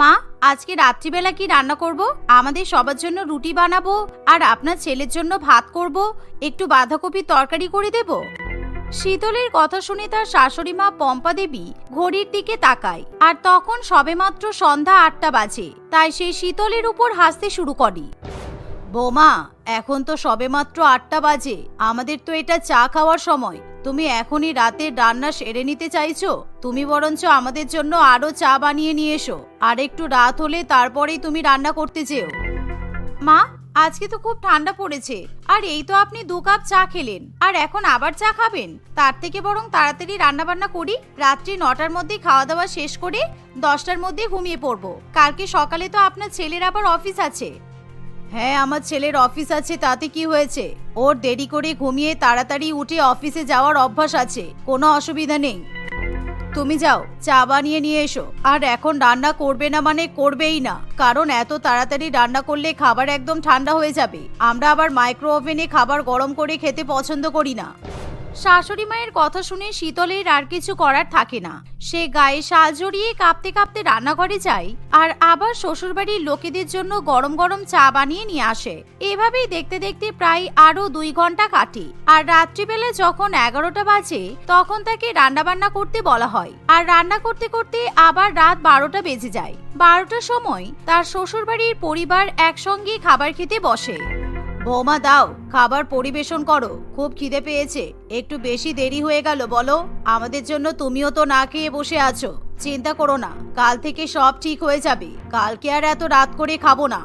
মা, আজকে রাত্রিবেলা কি রান্না করব? আমাদের সবার জন্য রুটি বানাবো আর আপনার ছেলের জন্য ভাত করব। একটু বাঁধাকপির তরকারি করে দেব? শীতলের কথা শুনে তার শাশুড়ি মা পম্পা দেবী ঘড়ির দিকে তাকায়। আর তখন সবেমাত্র সন্ধ্যা আটটা বাজে, তাই সেই শীতলের উপর হাসতে শুরু করে। বোমা, এখন তো সবেমাত্র আটটা বাজে। আমাদের তো এটা চা খাওয়ার সময়। তুমি এখনই রাতের রান্না সেরে নিতে চাইছো? তুমি বরঞ্চ আমাদের জন্য আরও চা বানিয়ে নিয়ে এসো। আর একটু রাত হলে তারপরেই তুমি রান্না করতে যেও। মা, আজকে তো খুব ঠান্ডা পড়েছে। আর এই তো আপনি দু কাপ চা খেলেন। আর এখন আবার চা খাবেন? তার থেকে বরং তাড়াতাড়ি রান্না বান্না করি। রাত্রি নটার মধ্যে খাওয়া দাওয়া শেষ করে দশটার মধ্যে ঘুমিয়ে পড়ব। কালকে সকালে তো আপনার ছেলের আবার অফিস আছে। হ্যাঁ আমার ছেলের অফিস আছে, তাতে কি হয়েছে? ওর দেরি করে ঘুমিয়ে তাড়াতাড়ি উঠে অফিসে যাওয়ার অভ্যাস আছে, কোনো অসুবিধা নেই। তুমি যাও, চা বানিয়ে নিয়ে এসো। আর এখন রান্না করবে না মানে করবেই না, কারণ এত তাড়াতাড়ি রান্না করলে খাবার একদম ঠান্ডা হয়ে যাবে। আমরা আবার মাইক্রো ওভেনে খাবার গরম করে খেতে পছন্দ করি না। শাশুড়ি মায়ের কথা শুনে শীতলের আর কিছু করার থাকে না। সে গায়ে শাল জড়িয়ে কাঁপতে কাঁপতে রান্নাঘরে যায় আর আবার শ্বশুরবাড়ির লোকেদের জন্য গরম গরম চা বানিয়ে নিয়ে আসে। এভাবেই দেখতে দেখতে প্রায় আরও দুই ঘণ্টা কাটে আর রাত্রিবেলা যখন এগারোটা বাজে, তখন তাকে রান্না বান্না করতে বলা হয়। আর রান্না করতে করতে আবার রাত বারোটা বেজে যায়। বারোটার সময় তার শ্বশুরবাড়ির পরিবার একসঙ্গে খাবার খেতে বসে। বৌমা, দাও, খাবার পরিবেশন করো। খুব খিদে পেয়েছে। একটু বেশি দেরি হয়ে গেল, বলো। আমাদের জন্য তুমিও তো না খেয়ে বসে আছো। চিন্তা করো না, কাল থেকে সব ঠিক হয়ে যাবে। কালকে আর এত রাত করে খাব না।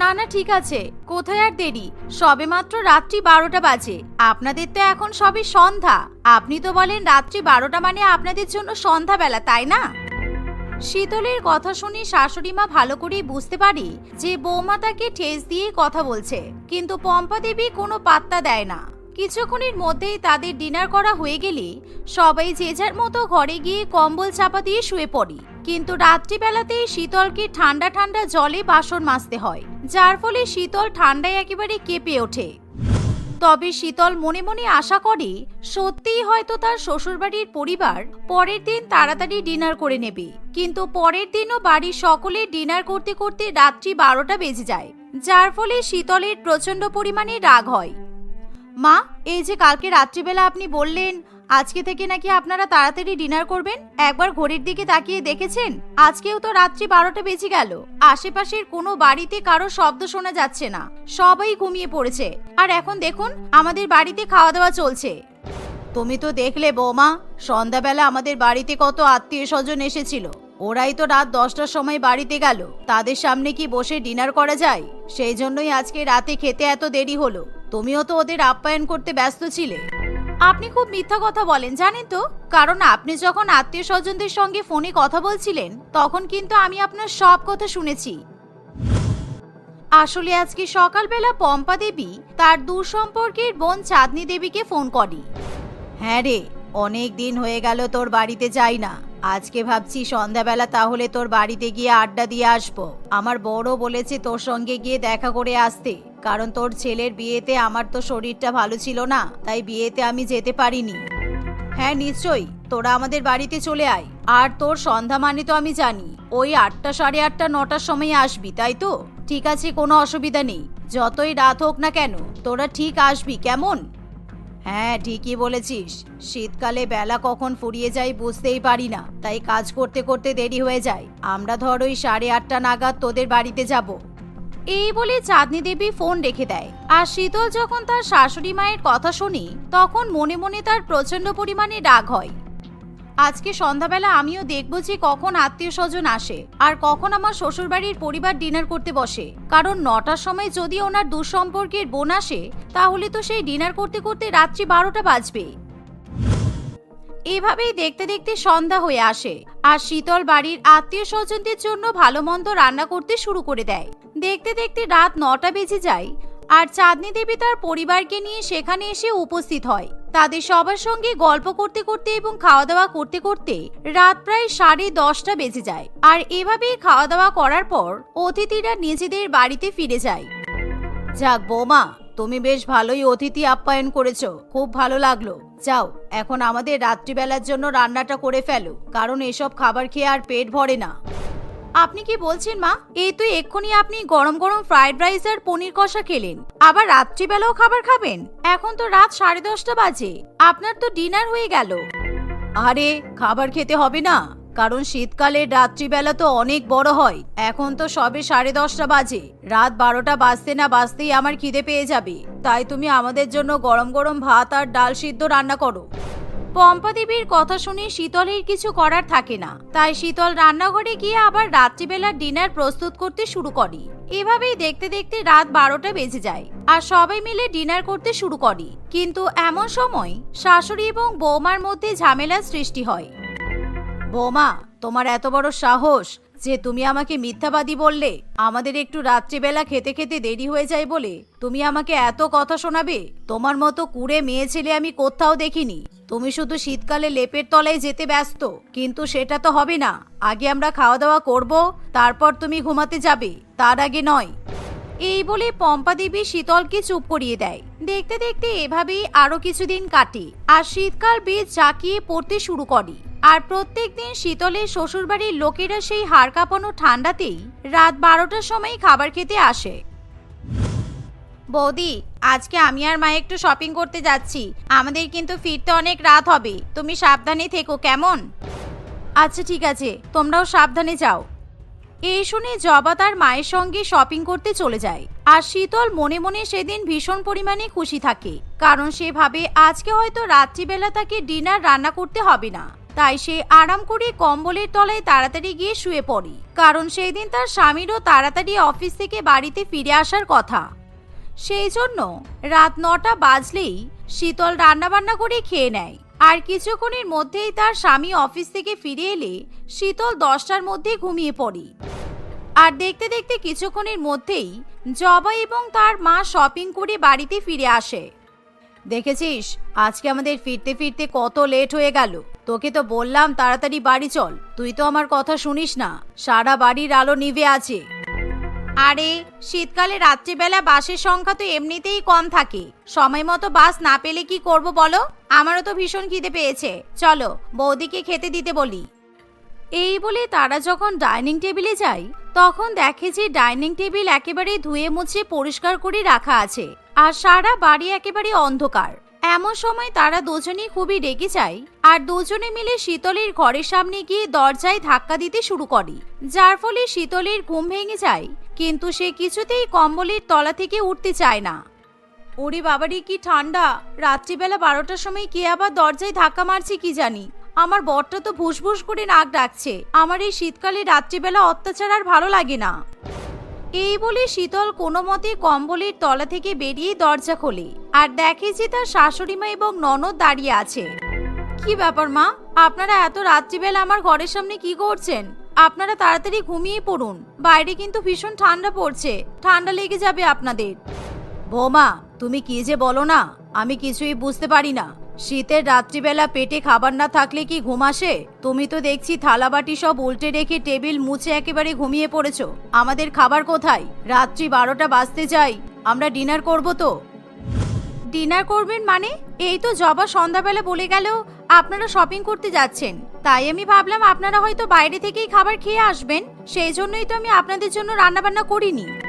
না না, ঠিক আছে। কোথায় আর দেরি? সবে মাত্র রাত্রি বারোটা বাজে। আপনাদের তো এখন সবে সন্ধ্যা। আপনি তো বলেন রাত্রি বারোটা মানে আপনাদের জন্য সন্ধ্যাবেলা, তাই না? শীতলের কথা শুনে শাশুড়ি মা ভালো করেই বুঝতে পারি যে বৌমা তাকে ঠেস দিয়ে কথা বলছে, কিন্তু পম্পা দেবী কোনো পাত্তা দেয় না। কিছুক্ষণের মধ্যেই তাদের ডিনার করা হয়ে গেলে সবাই যে যার মতো ঘরে গিয়ে কম্বল চাপা দিয়ে শুয়ে পড়ি। কিন্তু রাত্রিবেলাতেই শীতলকে ঠান্ডা ঠান্ডা জলে বাসন মাজতে হয়, যার ফলে শীতল ঠান্ডায় একেবারে কেঁপে ওঠে। তবে শীতল মনে মনে আশা করে, সত্যিই হয়তো তার শ্বশুরবাড়ির পরিবার পরের দিন তাড়াতাড়ি ডিনার করে নেবে। কিন্তু পরের দিনও বাড়ির সকলে ডিনার করতে করতে রাত্রি বারোটা বেজে যায়, যার ফলে শীতলের প্রচণ্ড পরিমাণে রাগ হয়। মা, এই যে কালকে রাত্রিবেলা আপনি বললেন আজকে থেকে নাকি আপনারা তাড়াতাড়ি ডিনার করবেন? একবার ঘড়ির দিকে তাকিয়ে দেখেছেন? আজকেও তো রাত্রি বারোটা বেজে গেল। আশেপাশের কোনো বাড়িতে কারও শব্দ শোনা যাচ্ছে না। সবাই ঘুমিয়ে পড়েছে। আর এখন দেখুন, আমাদের বাড়িতে খাওয়া দাওয়া চলছে। তুমি তো দেখলে বৌমা, সন্ধ্যাবেলা আমাদের বাড়িতে কত আত্মীয় স্বজন এসেছিল। ওরাই তো রাত দশটার সময় বাড়িতে গেল। তাদের সামনে কি বসে ডিনার করা যায়? সেই জন্যই আজকে রাতে খেতে এত দেরি হলো। তুমিও তো ওদের আপ্যায়ন করতে ব্যস্ত ছিলে। আপনি খুব মিথ্যা কথা বলেন, জানেন তো? কারণ আপনি যখন আত্মীয় স্বজনদের সঙ্গে ফোনে কথা বলছিলেন, তখন কিন্তু আমি আপনার সব কথা শুনেছি। আসলে আজকে সকালবেলা পম্পা দেবী তার দূর সম্পর্কের বোন চাঁদনি দেবীকে ফোন করে। হ্যাঁ রে, অনেক দিন হয়ে গেল তোর বাড়িতে যাই না। আজকে ভাবছি সন্ধ্যাবেলা তাহলে তোর বাড়িতে গিয়ে আড্ডা দিয়ে আসব। আমার বড় বলেছে তোর সঙ্গে গিয়ে দেখা করে আসতে। কারণ তোর ছেলের বিয়েতে আমার তো শরীরটা ভালো ছিল না, তাই বিয়েতে আমি যেতে পারিনি। হ্যাঁ নিশ্চয়ই, তোরা আমাদের বাড়িতে চলে আয়। আর তোর সন্ধ্যা মানে তো আমি জানি, ওই আটটা সাড়ে আটটা, নটার সময় আসবি, তাই তো? ঠিক আছে, কোনো অসুবিধা নেই। যতই রাত হোক না কেন, তোরা ঠিক আসবি, কেমন? হ্যাঁ ঠিকই বলেছিস। শীতকালে বেলা কখন ফুরিয়ে যায় বুঝতেই পারি না, তাই কাজ করতে করতে দেরি হয়ে যায়। আমরা ধর ওই সাড়ে আটটা নাগাদ তোদের বাড়িতে যাব। এই বলে চাঁদনি দেবী ফোন রেখে দেয়। আর শীতল যখন তার শাশুড়ি মায়ের কথা শুনি, তখন মনে মনে তার প্রচণ্ড পরিমাণে রাগ হয়। আজকে সন্ধ্যাবেলা আমিও দেখব যে কখন আত্মীয় স্বজন আসে আর কখন আমার শ্বশুরবাড়ির পরিবার ডিনার করতে বসে। কারণ নটার সময় যদি ওনার দুঃসম্পর্কের বোন আসে, তাহলে তো সেই ডিনার করতে করতে রাত্রি বারোটা বাজবে এভাবেই দেখতে দেখতে সন্ধ্যা হয়ে আসে, আর শীতল বাড়ির আত্মীয় স্বজনদের জন্য ভালো মন্দ রান্না করতে শুরু করে দেয়। দেখতে দেখতে রাত নটা বেজে যায়, আর চাঁদনি দেবী তার পরিবারকে নিয়ে সেখানে এসে উপস্থিত হয়। তাদের সবার সঙ্গে গল্প করতে করতে এবং খাওয়া দাওয়া করতে করতে রাত প্রায় সাড়ে দশটা বেজে যায়, আর এভাবেই খাওয়া দাওয়া করার পর অতিথিরা নিজেদের বাড়িতে ফিরে যায়। যাক বৌমা তুমি বেশ ভালোই অতিথি আপ্যায়ন করেছ, খুব ভালো লাগল। যাও, এখন আমাদের রাত্রিবেলার জন্য রান্নাটা করে ফেলো, কারণ এসব খাবার খেয়ে আর পেট ভরে না। আপনি কি বলছেন, মা? এই তো এক্ষুনি আপনি গরম গরম ফ্রাইড রাইস আর পনির কষা খেলেন, আবার রাত্রিবেলাও খাবার খাবেন? এখন তো রাত সাড়ে দশটা বাজে, আপনার তো ডিনার হয়ে গেল। আরে, খাবার খেতে হবে না। কারণ শীতকালে রাত্রিবেলা তো অনেক বড় হয়। এখন তো সবে সাড়ে দশটা বাজে। রাত বারোটা বাজতে না বাজতেই আমার খিদে পেয়ে যাবে। তাই তুমি আমাদের জন্য গরম গরম ভাত আর ডাল সিদ্ধ রান্না করো। পম্পা দেবীর কথা শুনে শীতলের কিছু করার থাকে না। তাই শীতল রান্নাঘরে গিয়ে আবার রাত্রিবেলার ডিনার প্রস্তুত করতে শুরু করে। এভাবেই দেখতে দেখতে রাত বারোটা বেজে যায় আর সবাই মিলে ডিনার করতে শুরু করে। কিন্তু এমন সময় শাশুড়ি এবং বৌমার মধ্যে ঝামেলার সৃষ্টি হয়। বৌমা, তোমার এত বড় সাহস যে তুমি আমাকে মিথ্যাবাদী বললে, আমাদের একটু রাত্রিবেলা খেতে খেতে দেরি হয়ে যায় বলে, তুমি আমাকে এত কথা শোনাবে? তোমার মতো কুড়ে মেয়ে ছেলে আমি কোথাও দেখিনি। তুমি শুধু শীতকালে লেপের তলায় যেতে ব্যস্ত, কিন্তু সেটা তো হবে না। আগে আমরা খাওয়া দাওয়া করব, তারপর তুমি ঘুমাতে যাবে, তার আগে নয়। এই বলে পম্পা দেবী শীতলকে চুপ করিয়ে দেয়। দেখতে দেখতে এভাবেই আরও কিছুদিন কাটে, আর শীতকাল বীজ জাকিয়ে পড়তে শুরু করে। আর প্রত্যেক দিন শীতলের শ্বশুরবাড়ির লোকেরা সেই হাড় কাঁপানো ঠান্ডাতেই রাত বারোটার সময় খাবার খেতে আসে। বৌদি, আজকে আমি আর মা একটু শপিং করতে যাচ্ছি। আমাদের কিন্তু ফিরতে অনেক রাত হবে। তুমি সাবধানে থেকো, কেমন? আচ্ছা ঠিক আছে। তোমরাও সাবধানে যাও। এই শুনে জবা তার মায়ের সঙ্গে শপিং করতে চলে যায়। আর শীতল মনে মনে সেদিন ভীষণ পরিমাণে খুশি থাকে। কারণ সে ভাবে আজকে হয়তো রাত্রিবেলা তাকে ডিনার রান্না করতে হবে না। তাই সে আরাম করে কম্বলের তলায় তাড়াতাড়ি গিয়ে শুয়ে পড়ে। কারণ সেই দিন তার স্বামীরও তাড়াতাড়ি অফিস থেকে বাড়িতে ফিরে আসার কথা। সেই জন্য রাত নটা বাজলেই শীতল রান্নাবান্না করে খেয়ে নেয়। আর কিছুক্ষণের মধ্যেই তার স্বামী অফিস থেকে ফিরে এলে শীতল দশটার মধ্যে ঘুমিয়ে পড়ে। আর দেখতে দেখতে কিছুক্ষণের মধ্যেই জবা এবং তার মা শপিং করে বাড়িতে ফিরে আসে। দেখেছিস? আজকে আমাদের ফিরতে ফিরতে কত লেট হয়ে গেল। তোকে তো বললাম তাড়াতাড়ি বাড়ি চল। তুই তো আমার কথা শুনিস না। সারা বাড়ির আলো নিভে আছে। আরে শীতকালে রাত্রিবেলা বাসের সংখ্যা তো এমনিতেই কম থাকে। সময় মতো বাস না পেলে কি করব বলো? আমারও তো ভীষণ খিদে পেয়েছে। চলো বৌদিকে খেতে দিতে বলি। এই বলে তারা যখন ডাইনিং টেবিলে যায় তখন দেখে যে ডাইনিং টেবিল একেবারে ধুয়ে মুছে পরিষ্কার করে রাখা আছে। আর সারা বাড়ি একেবারে অন্ধকার। এমন সময় তারা দুজনেই খুবই রেগে যায় আর দুজনে মিলে শীতলের ঘরের সামনে গিয়ে দরজায় ধাক্কা দিতে শুরু করে, যার ফলে শীতলের ঘুম ভেঙে যায়, কিন্তু সে কিছুতেই কম্বলের তলা থেকে উঠতে চায় না। ওরে বাবারি, কি ঠান্ডা! রাত্রিবেলা বারোটার সময় কে আবার দরজায় ধাক্কা মারছে কি জানি? আমার বরটা তো ভুসভুস করে নাক ডাকছে। আমার এই শীতকালে রাত্রিবেলা অত্যাচার আর ভালো লাগে না। এই বলে শীতল কোনো মতে কম্বলের তলা থেকে বেরিয়ে দরজা খোলে আর দেখে যে তার শাশুড়ি মা এবং ননদ দাঁড়িয়ে আছে। কি ব্যাপার মা? আপনারা এত রাত্রিবেলা আমার ঘরের সামনে কি করছেন? আপনারা তাড়াতাড়ি ঘুমিয়ে পড়ুন। বাইরে কিন্তু ভীষণ ঠান্ডা পড়ছে। ঠান্ডা লেগে যাবে আপনাদের। বৌমা, তুমি কি যে বলো না? আমি কিছুই বুঝতে পারি না। শীতের রাত্রিবেলা পেটে খাবার না থাকলে কি ঘুম আসে? তুমি তো দেখছি থালাবাটি সব উল্টে রেখে টেবিল মুছে একেবারে ঘুমিয়ে পড়েছো। আমাদের খাবার কোথায়? রাত্রি বারোটা বাজতে চাই। আমরা ডিনার করব তো? ডিনার করবেন মানে? এই তো জবা সন্ধ্যাবেলা বলে গেল, আপনারা শপিং করতে যাচ্ছেন। তাই আমি ভাবলাম আপনারা হয়তো বাইরে থেকেই খাবার খেয়ে আসবেন। সেই জন্যই তো আমি আপনাদের জন্য রান্নাবান্না করিনি।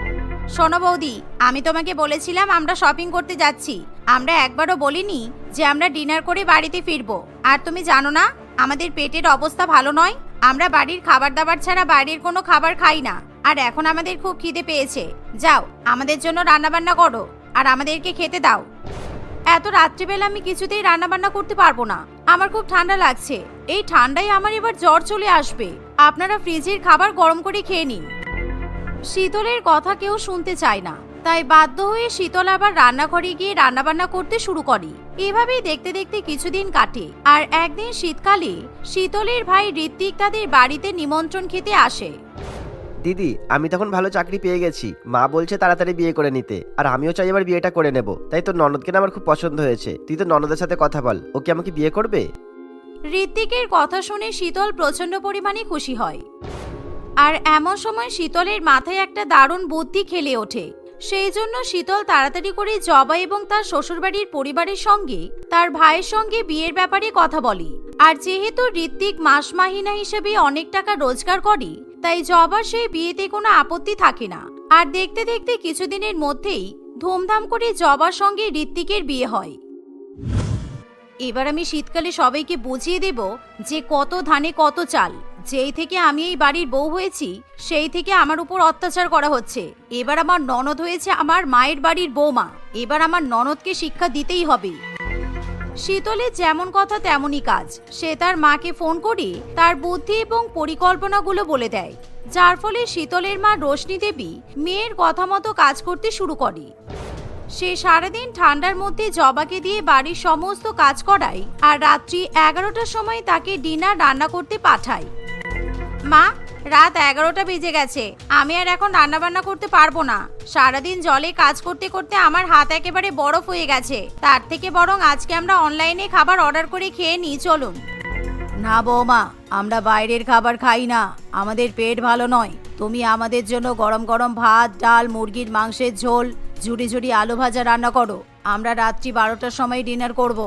শোনো বৌদি, আমি তোমাকে বলেছিলাম আমরা শপিং করতে যাচ্ছি। আমরা একবারও বলিনি যে আমরা ডিনার করে বাড়িতে ফিরবো। আর তুমি জানো না, আমাদের পেটের অবস্থা ভালো নয়? আমরা বাড়ির খাবার দাবার ছাড়া বাইরের কোনো খাবার খাই না। আর এখন আমাদের খুব খিদে পেয়েছে। যাও, আমাদের জন্য রান্নাবান্না করো। আর আমাদেরকে খেতে দাও। এত রাত্রিবেলা আমি কিছুতেই রান্নাবান্না করতে পারব না। আমার খুব ঠান্ডা লাগছে। এই ঠান্ডায় আমার এবার জ্বর চলে আসবে। আপনারা ফ্রিজের খাবার গরম করে খেয়ে নিন। শীতলের কথা কেউ শুনতে চায় না। তাই বাধ্য হয়ে শীতল আবার রান্নাঘরে গিয়ে রান্নাবান্না করতে শুরু করে। এভাবেই দেখতে দেখতে কিছুদিন কাটে আর একদিন শীতকালে শীতলের ভাই ঋত্বিক তাদের বাড়িতে নিমন্ত্রণ খেতে আসে। দিদি আমি তখন ভালো চাকরি পেয়ে গেছি। মা বলছে তাড়াতাড়ি বিয়ে করে নিতে। আর আমিও চাই এবার বিয়েটা করে নেব। তাই তো ননদকে না আমার খুব পছন্দ হয়েছে। তুই তো ননদের সাথে কথা বল। ও কি আমাকে বিয়ে করবে? ঋত্বিকের কথা শুনে শীতল প্রচণ্ড পরিমাণে খুশি হয়। আর এমন সময় শীতলের মাথায় একটা দারুণ বুদ্ধি খেলে ওঠে। সেই জন্য শীতল তাড়াতাড়ি করে জবা এবং তার শ্বশুরবাড়ির পরিবারের সঙ্গে, তার ভাইয়ের সঙ্গে বিয়ের ব্যাপারে কথা বলে। আর যেহেতু ঋত্বিক মাস মাহিনা হিসেবে অনেক টাকা রোজগার করে, তাই জবার সেই বিয়েতে কোনো আপত্তি থাকে না। আর দেখতে দেখতে কিছুদিনের মধ্যেই ধুমধাম করে জবার সঙ্গে ঋত্বিকের বিয়ে হয়। এবার আমি শীতকালে সবাইকে বুঝিয়ে দেব যে কত ধানে কত চাল। যেই থেকে আমি এই বাড়ির বউ হয়েছি, সেই থেকে আমার উপর অত্যাচার করা হচ্ছে। এবার আমার ননদ হয়েছে আমার মায়ের বাড়ির বৌমা। এবার আমার ননদকে শিক্ষা দিতেই হবে। শীতলের যেমন কথা তেমনই কাজ। সে তার মাকে ফোন করে তার বুদ্ধি এবং পরিকল্পনাগুলো বলে দেয়। যার ফলে শীতলের মা রোশনি দেবী মেয়ের কথা মতো কাজ করতে শুরু করে। সে সারাদিন ঠান্ডার মধ্যে জবাকে দিয়ে বাড়ির সমস্ত কাজ করায় আর রাত্রি এগারোটার সময় তাকে ডিনার রান্না করতে পাঠায়। মা, রাত এগারোটা বেজে গেছে। আমি আর এখন রান্না বান্না করতে পারব না। সারাদিন জলে কাজ করতে করতে আমার হাত একেবারে বরফ হয়ে গেছে। তার থেকে বরং আজকে আমরা অনলাইনে খাবার অর্ডার করে খেয়ে নিই, চলুন। না বৌমা, আমরা বাইরের খাবার খাই না। আমাদের পেট ভালো নয়। তুমি আমাদের জন্য গরম গরম ভাত, ডাল, মুরগির মাংসের ঝোল, ঝুড়ি ঝুড়ি আলু ভাজা রান্না করো। আমরা রাত্রি বারোটার সময় ডিনার করব।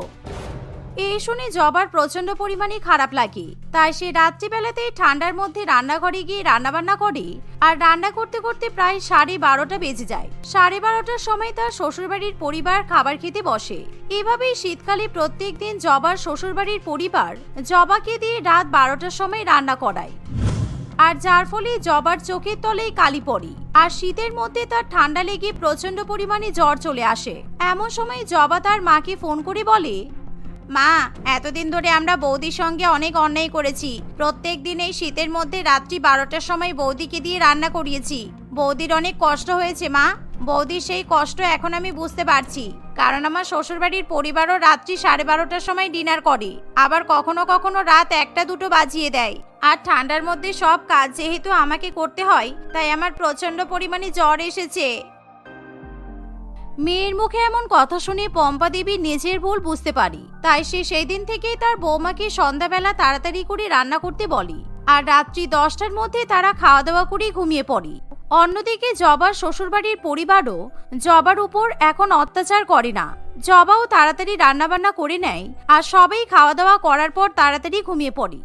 এই শুনে জবার প্রচণ্ড পরিমাণে খারাপ লাগে। তাই সে রাত্রিবেলাতেই ঠান্ডার মধ্যে রান্নাঘরে গিয়ে রান্নাবান্না করে আর রান্না করতে করতে প্রায় সাড়ে বারোটা বেজে যায়। সাড়ে বারোটার সময় তার শ্বশুরবাড়ির পরিবার খাবার খেতে বসে। এভাবেই শীতকালে প্রত্যেক দিন জবার শ্বশুরবাড়ির পরিবার জবাকে দিয়ে রাত বারোটার সময় রান্না করায়। আর যার ফলে জবার চোখের তলেই কালি পড়ে। আর শীতের মধ্যে তার ঠান্ডা লেগে প্রচণ্ড পরিমাণে জ্বর চলে আসে। এমন সময় জবা তার মাকে ফোন করে বলে মা, এতদিন ধরে আমরা বৌদির সঙ্গে অনেক অন্যায় করেছি। প্রত্যেক দিন এই শীতের মধ্যে রাত্রি বারোটার সময় বৌদিকে দিয়ে রান্না করিয়েছি। বৌদির অনেক কষ্ট হয়েছে, মা। বৌদির সেই কষ্ট এখন আমি বুঝতে পারছি। কারণ আমার শ্বশুরবাড়ির পরিবারও রাত্রি সাড়ে বারোটার সময় ডিনার করে। আবার কখনো কখনো রাত একটা দুটো বাজিয়ে দেয়। আর ঠান্ডার মধ্যে সব কাজ যেহেতু আমাকে করতে হয়, তাই আমার প্রচণ্ড পরিমাণে জ্বর এসেছে। মেয়ের মুখে এমন কথা শুনে পম্পা দেবী নিজের ভুল বুঝতে পারি। তাই সে সেই দিন থেকেই তার বৌমাকে সন্ধ্যাবেলা তাড়াতাড়ি করে রান্না করতে বলে আর রাত্রি দশটার মধ্যে তারা খাওয়া দাওয়া করে ঘুমিয়ে পড়ে। অন্যদিকে জবার শ্বশুরবাড়ির পরিবারও জবার উপর এখন অত্যাচার করে না। জবাও তাড়াতাড়ি রান্নাবান্না করে নেয় আর সবাই খাওয়া দাওয়া করার পর তাড়াতাড়ি ঘুমিয়ে পড়ে।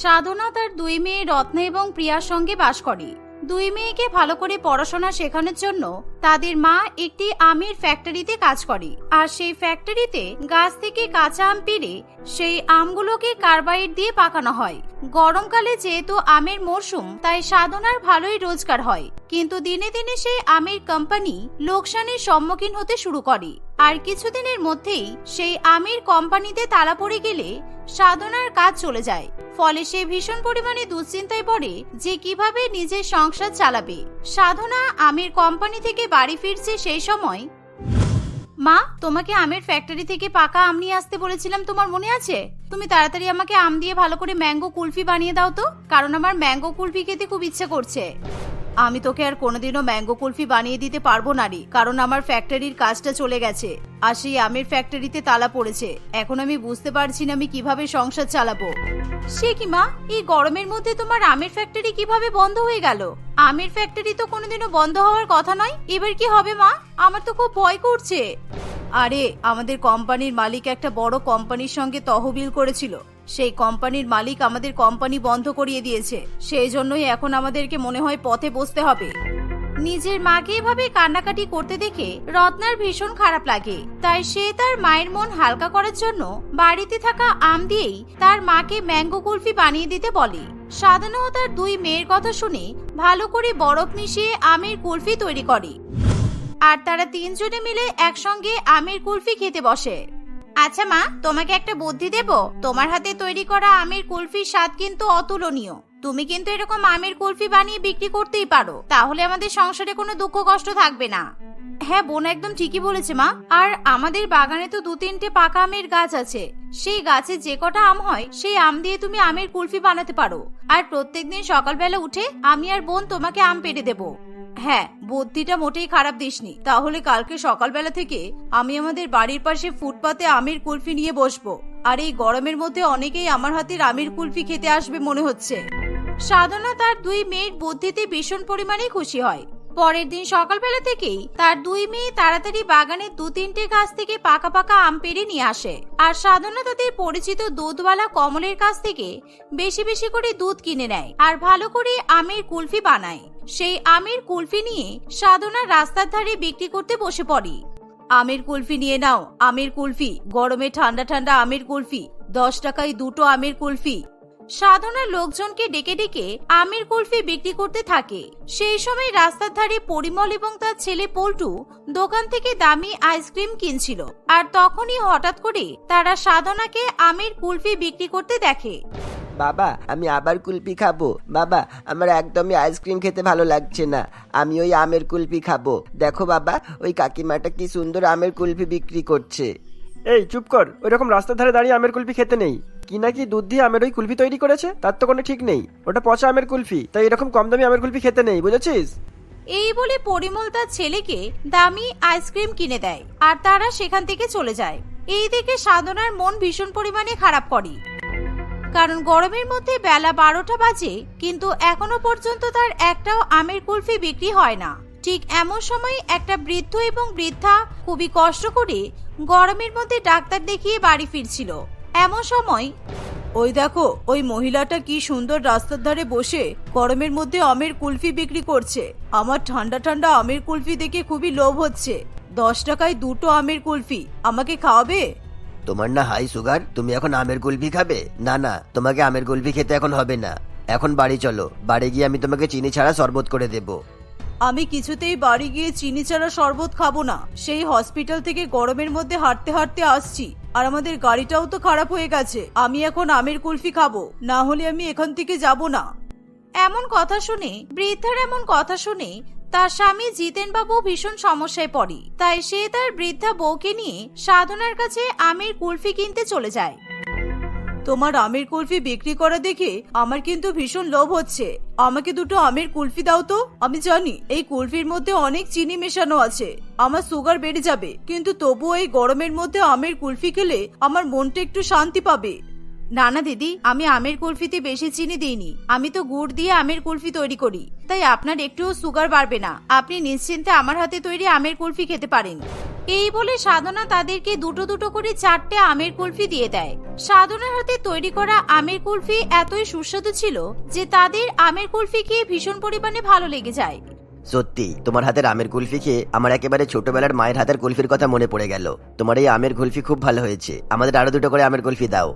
সাধনা তার দুই মেয়ে রত্না এবং প্রিয়ার সঙ্গে বাস করে। দুই মেয়েকে ভালো করে পড়াশোনা শেখানোর জন্য তাদের মা একটি আমের ফ্যাক্টরিতে কাজ করে। আর সেই ফ্যাক্টরিতে গাছ থেকে কাঁচা আম পেরে সেই আমগুলোকে কার্বাইড দিয়ে পাকানো হয়। গরমকালে যেহেতু আমের মরশুম, তাই সাধনার ভালোই রোজগার হয়। কিন্তু দিনে দিনে সেই আমের কোম্পানি লোকসানের সম্মুখীন হতে শুরু করে। আর কিছুদিনের মধ্যেই সেই আমির কোম্পানিতে তালা পড়ে গেলে সাধনার কাজ চলে যায়। ফলে সে ভীষণ পরিমাণে দুশ্চিন্তায় পড়ে যে কীভাবে নিজের সংসার চালাবে। সাধনা আমির কোম্পানি থেকে বাড়ি ফিরছে সেই সময়, মা, তোমাকে আমের ফ্যাক্টরি থেকে পাকা আম নিয়ে আসতে বলেছিলাম, তোমার মনে আছে? তুমি তাড়াতাড়ি আমাকে আম দিয়ে ভালো করে ম্যাঙ্গো কুলফি বানিয়ে দাও তো, কারণ আমার ম্যাঙ্গো কুলফি খেতে খুব ইচ্ছে করছে। আমি তোকে আর কোনোদিনও ম্যাঙ্গো কুলফি বানিয়ে দিতে পারব না রে, কারণ আমার ফ্যাক্টরির কাজটা চলে গেছে। আর সেই আমের ফ্যাক্টরিতে তালা পড়েছে। এখন আমি বুঝতে পারছি না আমি কীভাবে সংসার চালাবো। সে কি মা? এই গরমের মধ্যে তোমার আমের ফ্যাক্টরি কীভাবে বন্ধ হয়ে গেল? আমের ফ্যাক্টরি তো কোনোদিনও বন্ধ হওয়ার কথা নয়। এবার কি হবে মা? আমার তো খুব ভয় করছে। আরে, আমাদের কোম্পানির মালিক একটা বড় কোম্পানির সঙ্গে তহবিল করেছিল। সেই কোম্পানির মালিক আমাদের কোম্পানি বন্ধ করিয়ে দিয়েছে। সেই জন্যই এখন আমাদেরকে মনে হয় পথে বসতে হবে। নিজের মাকে এভাবে কান্নাকাটি করতে দেখে রত্নার ভীষণ খারাপ লাগে। তাই সে তার মায়ের মন হালকা করার জন্য বাড়িতে থাকা আম দিয়েই তার মাকে ম্যাঙ্গো কুলফি বানিয়ে দিতে বলে। সাধারণ তার দুই মেয়ের কথা শুনে ভালো করে বরফ মিশিয়ে আমের কুলফি তৈরি করে। আর তারা তিনজনে মিলে একসঙ্গে আমের কুলফি খেতে বসে। আচ্ছা মা, তোমাকে একটা বুদ্ধি দেব। তোমার হাতে তৈরি করা আমের কুলফির স্বাদ কিন্তু অতুলনীয়। তুমি কিন্তু এরকম আমের কুলফি বানিয়ে বিক্রি করতেই পারো। তাহলে আমাদের সংসারে কোনো দুঃখ কষ্ট থাকবে না। হ্যাঁ বোন একদম ঠিকই বলেছে মা। আর আমাদের বাগানে তো দু তিনটে পাকা আমের গাছ আছে। সেই গাছে যে কটা আম হয়, সেই আম দিয়ে তুমি আমের কুলফি বানাতে পারো। আর প্রত্যেকদিন সকালবেলা উঠে আমি আর বোন তোমাকে আম পেড়ে দেবো। হ্যাঁ বুদ্ধিটা মোটেই খারাপ দিসনি। তাহলে কালকে সকালবেলা থেকে আমি আমাদের বাড়ির পাশে ফুটপাতে আমের কুলফি নিয়ে বসবো। আর এই গরমের মধ্যে অনেকেই আমার হাতের আমের কুলফি খেতে আসবে মনে হচ্ছে। সাধনা তার দুই মেয়ের বুদ্ধিতে ভীষণ পরিমাণে খুশি হয়। পরের দিন সকালবেলা থেকেই তার দুই মেয়ে তাড়াতাড়ি বাগানের দু তিনটে গাছ থেকে পাকা পাকা আম পেড়ে নিয়ে আসে। আর সাধনা তাদের পরিচিত দুধওয়ালা কমলের কাছ থেকে বেশি বেশি করে দুধ কিনে নেয়। আর ভালো করে আমের কুলফি বানায়। সেই আমের কুলফি নিয়ে সাধনা রাস্তার ধারে বিক্রি করতে বসে পড়ে। আমের কুলফি নিয়ে নাও, আমের কুলফি। গরমে ঠান্ডা ঠান্ডা আমের কুলফি। দশ টাকায় দুটো আমের কুলফি। সাধনার লোকজনকে ডেকে ডেকে আমের কুলফি বিক্রি করতে থাকে। সেই সময় রাস্তার ধারে পরিমল এবং তার ছেলে পল্টু দোকান থেকে দামি আইসক্রিম কিনছিল। আর তখনই হঠাৎ করে তারা সাধনাকে আমের কুলফি বিক্রি করতে দেখে। বাবা আমি আবার কুলপি খাব। বাবা আমার একদমই আইসক্রিম খেতে ভালো লাগছে না। আমি ওই আমের কুলপি খাব। দেখো বাবা ওই কাকিমাটা কি সুন্দর আমের কুলপি বিক্রি করছে। এই চুপ কর। ওই রকম রাস্তার ধারে দাঁড়িয়ে আমের কুলফি খেতে নেই। কি নাকি দুধ দিয়ে আমের ওই কুলফি তৈরি করেছে? তার তো কোনো ঠিক নেই। ওটা পচা আমের কুলফি তাই এরকম কম দামি আমের কুলফি খেতে নেই বুঝেছিস? এই বলে পরিমল তার ছেলেকে দামি আইসক্রিম কিনে দেয় আর তারা সেখান থেকে চলে যায়। এই দেখে সাধনার মন ভীষণ পরিমাণে খারাপ করে। কারণ গরমের মধ্যে বেলা বারোটা বাজে, কিন্তু এখনও পর্যন্ত তার একটাও আমের কুলফি বিক্রি হয় না। ঠিক এমন সময় একটা বৃদ্ধ এবং বৃদ্ধা খুবই কষ্ট করে গরমের মধ্যে ডাক্তার দেখিয়ে বাড়ি ফিরছিল। এমন সময়, ওই দেখো, ওই মহিলাটা কি সুন্দর রাস্তার ধারে বসে গরমের মধ্যে আমের কুলফি বিক্রি করছে। আমার ঠান্ডা ঠান্ডা আমের কুলফি দেখে খুবই লোভ হচ্ছে। দশ টাকায় দুটো আমের কুলফি, আমাকে খাওয়াবে? তোমার না হাই সুগার তুমি এখন আমের কুলফি খাবে? না না, তোমাকে আমের কুলফি খেতে এখন হবে না। এখন বাড়ি চলো, বাড়ি গিয়ে আমি তোমাকে চিনি ছাড়া শরবত করে দেবো। আমি কিছুতেই বাড়ি গিয়ে চিনি ছাড়া শরবত খাব না। সেই হসপিটাল থেকে গরমের মধ্যে হাঁটতে হাঁটতে আসছি। আর আমাদের গাড়িটাও তো খারাপ হয়ে গেছে। আমি এখন আমের কুলফি খাব। না হলে আমি এখান থেকে যাব না। এমন কথা শুনে, বৃদ্ধার এমন কথা শুনে তার স্বামী জিতেন বাবু ভীষণ সমস্যায় পড়ে। তাই সে তার বৃদ্ধা বউকে নিয়ে সাধনার কাছে আমের কুলফি কিনতে চলে যায়। তোমার আমের কুলফি বিক্রি করা দেখে আমার কিন্তু ভীষণ লোভ হচ্ছে। আমাকে দুটো আমের কুলফি দাও তো। আমি জানি এই কুলফির মধ্যে অনেক চিনি মেশানো আছে। আমার সুগার বেড়ে যাবে। কিন্তু তবুও এই গরমের মধ্যে আমের কুলফি খেলে আমার মনটা একটু শান্তি পাবে। না না দিদি, আমি আমের কুলফিতে বেশি চিনি দিইনি। আমি তো গুড় দিয়ে আমের কুলফি তৈরি করি। তাই আপনার একটুও সুগার বাড়বে না। আপনি নিশ্চিন্তে আমার হাতে তৈরি আমের কুলফি খেতে পারেন। এই বলে সাধনা তাদেরকে দুটো দুটো করে চারটে আমের কুলফি দিয়ে দেয়। সাধনার হাতে তৈরি করা আমের কুলফি এতই সুস্বাদু ছিল যে তাদের আমের কুলফি খেয়ে ভীষণ পরিমাণে ভালো লেগে যায়। সত্যি, তোমার হাতের আমের কুলফি খেয়ে আমার একেবারে ছোটবেলার মায়ের হাতের কুলফির কথা মনে পড়ে গেল। তোমার এই আমের কুলফি খুব ভালো হয়েছে। আমাদের আরও দুটো করে আমের কুলফি দাও।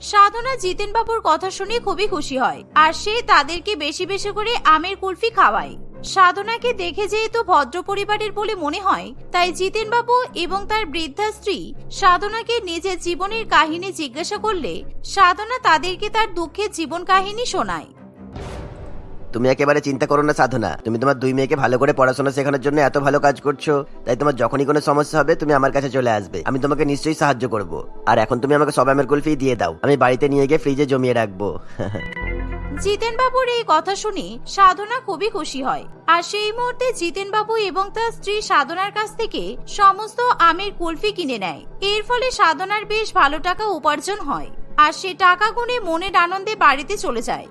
সাধনা জিতেন বাবুর কথা শুনে খুবই খুশি হয়, আর সে তাদেরকে বেশি বেশি করে আমের কুলফি খাওয়ায়। সাধনাকে দেখে যেহেতু ভদ্র পরিবারের বলে মনে হয়, তাই জিতেন বাবু এবং তার বৃদ্ধা স্ত্রী সাধনাকে নিজের জীবনের কাহিনী জিজ্ঞাসা করলে সাধনা তাদেরকে তার দুঃখের জীবন কাহিনী শোনায়। তুমি একেবারে চিন্তা করো না, সাধনা। তুমি তোমার দুই মেয়েকে ভালো করে পড়াশোনা শেখানোর জন্য এত ভালো কাজ করছ, তাই তোমার যখনই কোনো সমস্যা হবে, তুমি আমার কাছে চলে আসবে। আমি তোমাকে নিশ্চয়ই সাহায্য করব। আর এখন তুমি আমাকে সব আমের কুলফি দিয়ে দাও। আমি বাড়িতে নিয়ে গিয়ে ফ্রিজে জমিয়ে রাখব। জিতেন বাবুর এই কথা শুনে সাধনা খুবই খুশি হয়। আর সেই মুহূর্তে জিতেন বাবু এবং তার স্ত্রী সাধনার কাছ থেকে সমস্ত আমের কুলফি কিনে নেয়। এর ফলে সাধনার বেশ ভালো টাকা উপার্জন হয়। আর সে টাকা গুনে মনের আনন্দে বাড়িতে চলে যায়।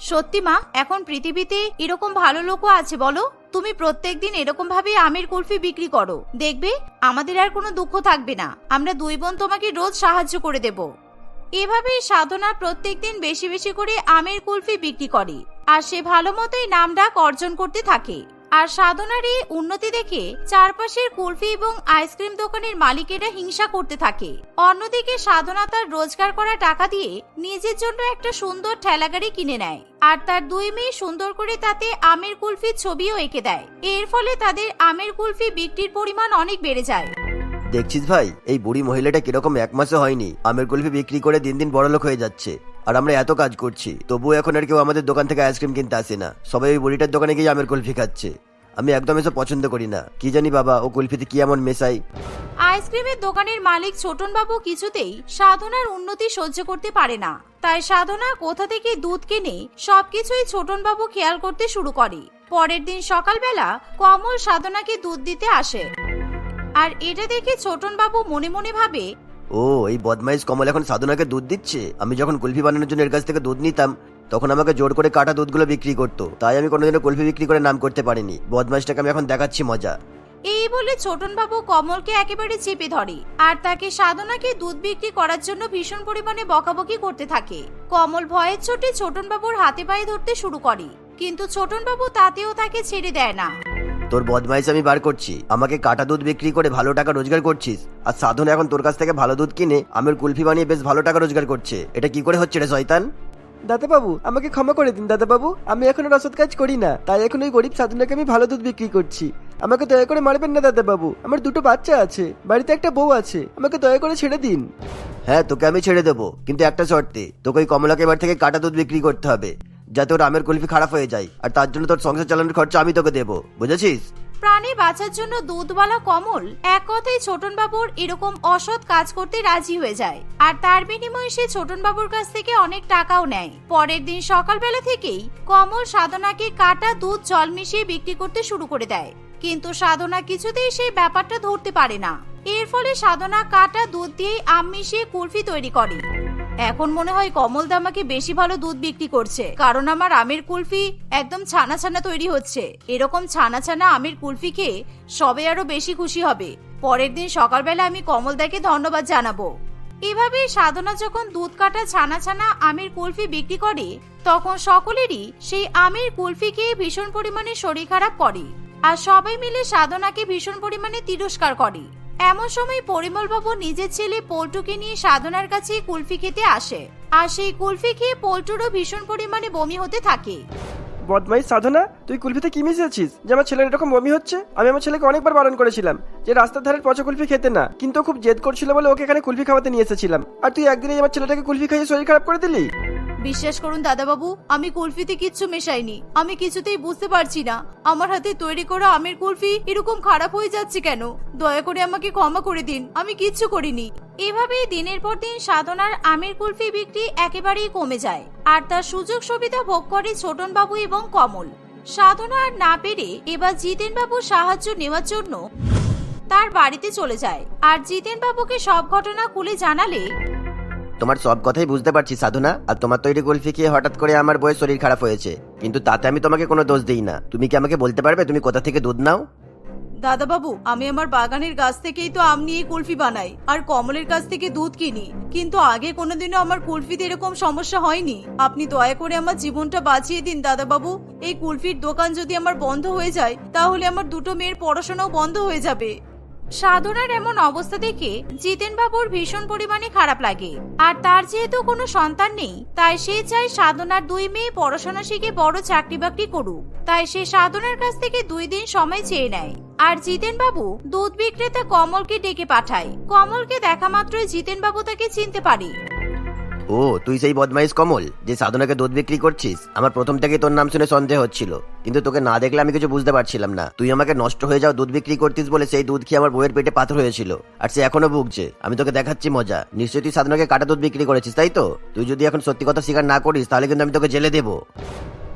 সত্যি মা, এখন পৃথিবীতে এরকম ভালো লোকও আছে বলো? তুমি প্রত্যেক দিন এরকম ভাবে আমের কুলফি বিক্রি করো। দেখবে, আমাদের আর কোনো দুঃখ থাকবে না। আমরা দুই বোন তোমাকে রোজ সাহায্য করে দেব। এভাবেই সাধনা প্রত্যেক দিন বেশি বেশি করে আমের কুলফি বিক্রি করে। আর সে ভালো মতোই নাম ডাক অর্জন করতে থাকে। আর সাধনার এই উন্নতি দেখে চারপাশের কুলফি এবং আইসক্রিম দোকানের মালিকেরা হিংসা করতে থাকে। অন্যদিকে সাধনা তার রোজগার করা টাকা দিয়ে নিজের জন্য একটা সুন্দর ঠেলাগাড়ি কিনে নেয় আর তার দুই মেয়ে সুন্দর করে তাতে আমের কুলফির ছবিও এঁকে দেয়। এর ফলে তাদের আমের কুলফি বিক্রির পরিমাণ অনেক বেড়ে যায়। দেখছিস ভাই? এই বুড়ি মহিলাটা কীরকম এক মাসে হয়নি। আমের কুলফি বিক্রি করে দিন দিন বড়লোক হয়ে যাচ্ছে। আর আমরা এত কাজ করছি, তবুও এখন আর কেউ আমাদের দোকান থেকে আইসক্রিম কিনতে আসে না। সবাই ওই বুড়িটার দোকানে গিয়ে আমের কুলফি খাচ্ছে। আমি একদম এসব পছন্দ করি না। কি জানি বাবা, ও কুলফিতে কি এমন মেশাই? আইসক্রিমের দোকানের মালিক ছোটন বাবু কিছুতেই সাধনার উন্নতি সহ্য করতে পারে না। তাই সাধনা কোথা থেকে দুধ কিনে সবকিছুই ছোটন বাবু খেয়াল করতে শুরু করে। পরের দিন সকালবেলা কমল সাধনাকে দুধ দিতে আসে। আর এটা দেখে ছোটন বাবু মনে মনে ভাবে ও এই বদমাইশ কমল এখন সাধনাকে দুধ দিচ্ছে? আমি যখন কুলফি বানানোর জন্য এর কাছ থেকে দুধ নিতাম তখন আমাকে জোর করে কাটা দুধগুলো বিক্রি করতো। তাই আমি কোনোদিনও কুলফি বিক্রি করে নাম করতে পারিনি। বদমাইশটাকে আমি এখন দেখাচ্ছি মজা। এই বলে ছোটনবাবু কমলকে একেবারে চেপে ধরে আর তাকে সাধনাকে দুধ বিক্রি করার জন্য ভীষণ পরিমাণে বকাবকি করতে থাকে। কমল ভয়ের চোটে ছোটনবাবুর হাতে পায়ে ধরতে শুরু করে কিন্তু ছোটনবাবু তাতেও তাকে ছেড়ে দেয় না। তোর বদমাইশ আমি বার করছি। আমাকে কাটা দুধ বিক্রি করে ভালো টাকা রোজগার করছিস। আর সাধন এখন তোর কাছ থেকে ভালো দুধ কিনে আমের কুলফি বানিয়ে বেশ ভালো টাকা রোজগার করছে। এটা কি করে হচ্ছে রে শয়তান? দাদাবাবু আমাকে ক্ষমা করে দিন দাদাবাবু। আমি এখন অসৎ কাজ করি না। তাই এখন ওই গরিব সাধনাকে আমি ভালো দুধ বিক্রি করছি। আমাকে দয়া করে মারবেন না দাদাবাবু। আমার দুটো বাচ্চা আছে। বাড়িতে একটা বউ আছে। আমাকে দয়া করে ছেড়ে দিন। হ্যাঁ তোকে আমি ছেড়ে দেবো। কিন্তু একটা শর্তে তোকে ওই কমলাকে এবার থেকে কাটা দুধ বিক্রি করতে হবে। যাতে ওর আমের কুলফি খারাপ হয়ে যায়। আর তার জন্য তোর সংসার চালানোর খরচা আমি তোকে দেবো। বুঝেছিস? প্রাণী বাঁচার জন্য দুধওয়ালা কমল এক কথায় ছোটনবাবুর এরকম অসৎ কাজ করতে রাজি হয়ে যায়। আর তার বিনিময়ে সে ছোটনবাবুর কাছ থেকে অনেক টাকাও নেয়। পরের দিন সকালবেলা থেকেই কমল সাধনাকে কাটা দুধ জল মিশিয়ে বিক্রি করতে শুরু করে দেয়। কিন্তু সাধনা কিছুতেই সেই ব্যাপারটা ধরতে পারে না। এর ফলে সাধনা কাটা দুধ দিয়েই আম মিশিয়ে কুলফি তৈরি করে। এখন মনে হয় কমল দা আমাকে বেশি ভালো দুধ বিক্রি করছে। কারণ আমার আমের কুলফি একদম ছানা ছানা তৈরি হচ্ছে। এরকম ছানা ছানা আমের কুলফি খেয়ে সবে আরও বেশি খুশি হবে। পরের দিন সকালবেলা আমি কমল দাকে ধন্যবাদ জানাব। এভাবে সাধনা যখন দুধ কাটা ছানা ছানা আমের কুলফি বিক্রি করে, তখন সকলেরই সেই আমের কুলফি খেয়ে ভীষণ পরিমাণে শরীর খারাপ করে। আর সবাই মিলে সাধনাকে ভীষণ পরিমাণে তিরস্কার করে। এমন সময় পরিমলবাবু নিজের ছেলে পল্টুকে নিয়ে সাধনার কাছে কুলফি খেতে আসে। আর সেই কুলফি খেয়ে পল্টুরও ভীষণ পরিমাণে বমি হতে থাকে। বদমাইশ সাধনা, তুই কুলফিতে কি মিশিয়েছিস? যে আমার ছেলের এরকম বমি হচ্ছে? আমি আমার ছেলেকে অনেকবার বারণ করেছিলাম যে রাস্তার ধারের পচা কুলফি খেতে না, কিন্তু খুব জেদ করছিল বলে ওকে এখানে কুলফি খাওয়াতে নিয়ে এসেছিলাম। আর তুই একদিনই আমার ছেলেটাকে কুলফি খাইয়ে শরীর খারাপ করে দিলি? বিশ্বাস করুন দাদাবাবু, আমি কুলফিতে কিচ্ছু মেশাইনি। আমি কিছুতেই বুঝতে পারছি না। আমার হাতে তৈরি করা আমের কুলফি এরকম খারাপ হয়ে যাচ্ছে কেন? দয়া করে আমাকে ক্ষমা করে দিন। আমি কিচ্ছু করিনি। এভাবেই দিনের পর দিন সাধনার আমের কুলফি বিক্রি একেবারেই কমে যায়, আর তার সুযোগ সুবিধা ভোগ করে ছোটন বাবু এবং কমল। সাধনা আর না পেরে এবার জিতেন বাবু সাহায্য নেওয়ার জন্য তার বাড়িতে চলে যায়, আর জিতেন বাবুকে সব ঘটনা খুলে জানালে তোমার সব কথাই বুঝতে পারছি, সাধনা, আর তোমার তৈরি কুলফি খেয়ে হঠাৎ করে আমার বইয়ের শরীর খারাপ হয়েছে। কিন্তু তাতে আমি তোমাকে কোনো দোষ দিই না। তুমি কি আমাকে বলতে পারবে তুমি কোথা থেকে দুধ নাও? দাদাবাবু, আমি আমার বাগানের গাছ থেকেই তো আম নিয়ে কুলফি বানাই, আর কমলের কাছ থেকে দুধ কিনি। কিন্তু আগে কোনোদিনও আমার কুলফিতে এরকম সমস্যা হয়নি। আপনি দয়া করে আমার জীবনটা বাঁচিয়ে দিন, দাদাবাবু। এই কুলফির দোকান যদি আমার বন্ধ হয়ে যায়, তাহলে আমার দুটো মেয়ের পড়াশোনাও বন্ধ হয়ে যাবে। সাধনার এমন অবস্থা দেখে জিতেন বাবুর ভীষণ পরিমাণে খারাপ লাগে। আর তার যেহেতু কোনো সন্তান নেই, তাই সে চায় সাধনার দুই মেয়ে পড়াশোনা শিখে বড় চাকরি বাকরি করুক। তাই সে সাধনার কাছ থেকে দুই দিন সময় চেয়ে নেয়। আর জিতেন বাবু দুধ বিক্রেতা কমলকে ডেকে পাঠায়। কমলকে দেখা মাত্রই জিতেন বাবু তাকে চিনতে পারে। ও, তুই সেই বদমাইশ কমল, যে সাধনাকে দুধ বিক্রি করছিস? আমার প্রথম থেকে তোর নাম শুনে সন্দেহ হচ্ছিল। কিন্তু তোকে না দেখলে আমি কিছু বুঝতে পারছিলাম না। তুই আমাকে নষ্ট হয়ে যাও দুধ বিক্রি করতিস বলে সেই দুধ খেয়ে আমার বইয়ের পেটে পাথর হয়েছিল। আর সে এখনও ভুগছে। আমি তোকে দেখাচ্ছি মজা। নিশ্চয়ই তুই সাধনাকে কাটা দুধ বিক্রি করেছিস, তাই তো? তুই যদি এখন সত্যি কথা স্বীকার না করিস, তাহলে কিন্তু আমি তোকে জেলে দেবো।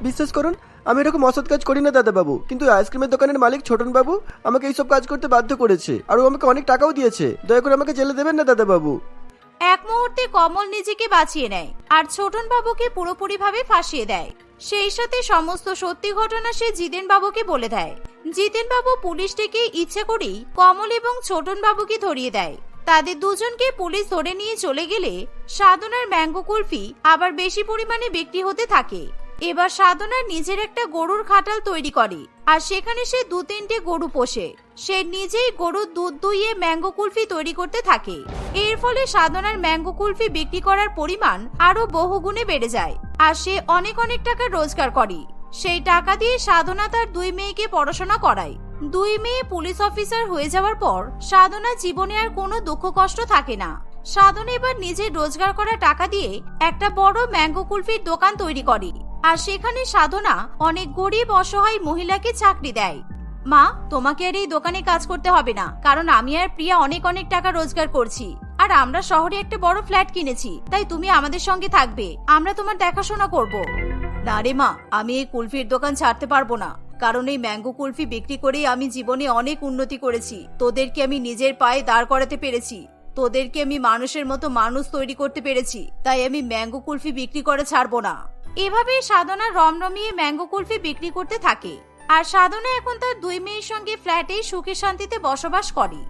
বিশ্বাস করুন, আমি এরকম অসৎ কাজ করি না, দাদাবাবু। কিন্তু আইসক্রিমের দোকানের মালিক ছোটন বাবু আমাকে এইসব কাজ করতে বাধ্য করেছে। আর ও আমাকে অনেক টাকাও দিয়েছে। দয়া করে আমাকে জেলে দেবেন না, দাদাবাবু। এক মুহূর্তে কমল নিজেকে বাঁচিয়ে নেয় আর ছোটন বাবুকে পুরোপুরিভাবে ফাঁসিয়ে দেয়। সেই সাথে সমস্ত সত্যি ঘটনা সে জিতেন বাবুকে বলে দেয়। জিতেন বাবু পুলিশ ডেকে ইচ্ছে করেই কমল এবং ছোটন বাবুকে ধরিয়ে দেয়। তাদের দুজনকে পুলিশ ধরে নিয়ে চলে গেলে সাধনার ম্যাঙ্গো কুলফি আবার বেশি পরিমাণে বিক্রি হতে থাকে। এবার সাধনার নিজের একটা গরুর খাটাল তৈরি করে, আর সেখানে সে দু তিনটে গরু পোষে। সে নিজেই গরুর দুধ দুইয়ে ম্যাঙ্গো কুলফি তৈরি করতে থাকে। এর ফলে সাধনার ম্যাঙ্গো কুলফি বিক্রি করার পরিমাণ আরও বহুগুণে বেড়ে যায়, আর সে অনেক অনেক টাকা রোজগার করে। সেই টাকা দিয়ে সাধনা তার দুই মেয়েকে পড়াশোনা করায়। দুই মেয়ে পুলিশ অফিসার হয়ে যাওয়ার পর সাধনা জীবনে আর কোনো দুঃখ কষ্ট থাকে না। সাধনা এবার নিজের রোজগার করা টাকা দিয়ে একটা বড় ম্যাঙ্গো কুলফির দোকান তৈরি করে। আর সেখানে সাধনা অনেক গরিব, অসহায় মহিলাকে চাকরি দেয়। মা, তোমাকে আর এই দোকানে কাজ করতে হবে না, কারণ আমি আর প্রিয়া অনেক অনেক টাকা রোজগার করছি। আর আমরা শহরে একটা বড় ফ্ল্যাট কিনেছি, তাই তুমি আমাদের সঙ্গে থাকবে, আমরা তোমার দেখাশোনা করব। না রে মা, আমি এই কুলফির দোকান ছাড়তে পারব না, কারণ এই ম্যাঙ্গো কুলফি বিক্রি করেই আমি জীবনে অনেক উন্নতি করেছি। তোদেরকে আমি নিজের পায়ে দাঁড় করাতে পেরেছি। তোদেরকে আমি মানুষের মতো মানুষ তৈরি করতে পেরেছি, তাই আমি ম্যাঙ্গো কুলফি বিক্রি করে ছাড়বো না। এভাবেই সাধনা রমরমিয়ে ম্যাঙ্গো কুলফি বিক্রি করতে থাকে। আর সাধনা এখন তার দুই মেয়ের সঙ্গে ফ্ল্যাটেই সুখে শান্তিতে বসবাস করে।